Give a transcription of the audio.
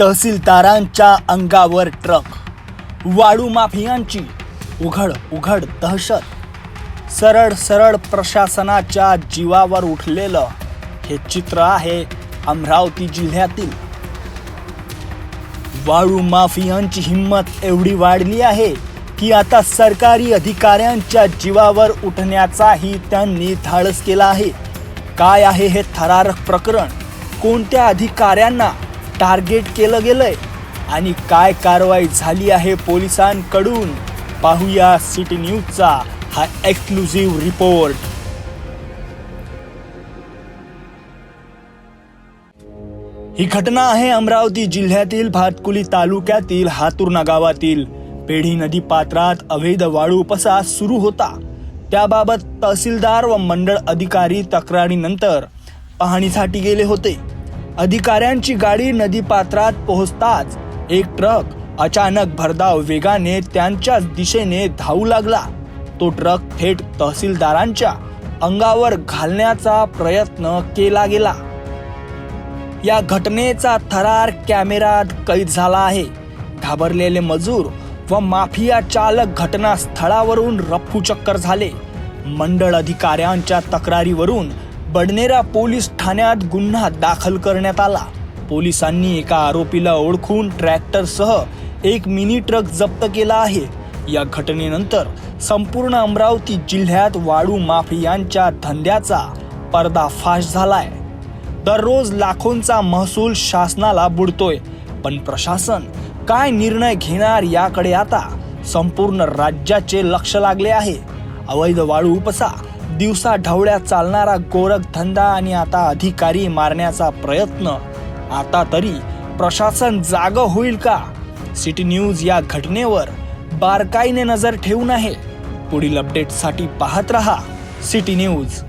तहसीलदारांच्या अंगावर ट्रक. वाळू माफियांची उघड उघड दहशत. सरळ सरळ प्रशासनाच्या जीवावर उठलेलं हे चित्र आहे अमरावती जिल्ह्यातील. वाळू माफियांची हिंमत एवढी वाढली आहे की आता सरकारी अधिकाऱ्यांच्या जीवावर उठण्याचाही त्यांनी धाडस केला आहे. काय आहे हे थरारक प्रकरण? कोणत्या अधिकाऱ्यांना टार्गेट केलं गेलंय. आणि काय कारवाई झाली आहे पोलिसांकडून? पाहूया सिटी न्यूजचा हा एक्सक्लुझिव्ह रिपोर्ट ही घटना आहे अमरावती जिल्ह्यातील भातकुली तालुक्यातील हातुर्ना गावातील. पेढी नदी पात्रात अवैध वाळू उपसा सुरू होता. त्याबाबत तहसीलदार व मंडळ अधिकारी तक्रारीनंतर पाहणीसाठी गेले होते. अधिकाऱ्यांची गाडी नदी पात्रात पोहोचताच एक ट्रक अचानक भरधाव वेगाने त्यांच्याच दिशेने धावू लागला. तो ट्रक थेट तहसीलदारांच्या अंगावर घालण्याचा प्रयत्न केला गेला. या घटनेचा थरार कॅमेरात कैद झाला आहे. घाबरलेले मजूर व माफिया चालक घटनास्थळावरून रफू चक्कर झाले. मंडळ अधिकाऱ्यांच्या तक्रारीवरून बडनेरा पोलीस ठाण्यात गुन्हा दाखल करण्यात आला. पोलिसांनी एका आरोपीला ओळखून ट्रॅक्टरसह एक मिनी ट्रक जप्त केला आहे. या घटनेनंतर संपूर्ण अमरावती जिल्ह्यात वाळू माफियांच्या धंद्याचा पर्दाफाश झालाय. दररोज लाखोंचा महसूल शासनाला बुडतोय. पण प्रशासन काय निर्णय घेणार याकडे आता संपूर्ण राज्याचे लक्ष लागले आहे. अवैध वाळू उपसा दिवसा ढवळ्या चालणारा गोरखधंदा आणि आता अधिकारी मारण्याचा प्रयत्न. आता तरी प्रशासन जाग होईल का? सिटी न्यूज या घटनेवर बारकाईने नजर ठेवून आहे. पुढील अपडेटसाठी पाहत रहा सिटी न्यूज.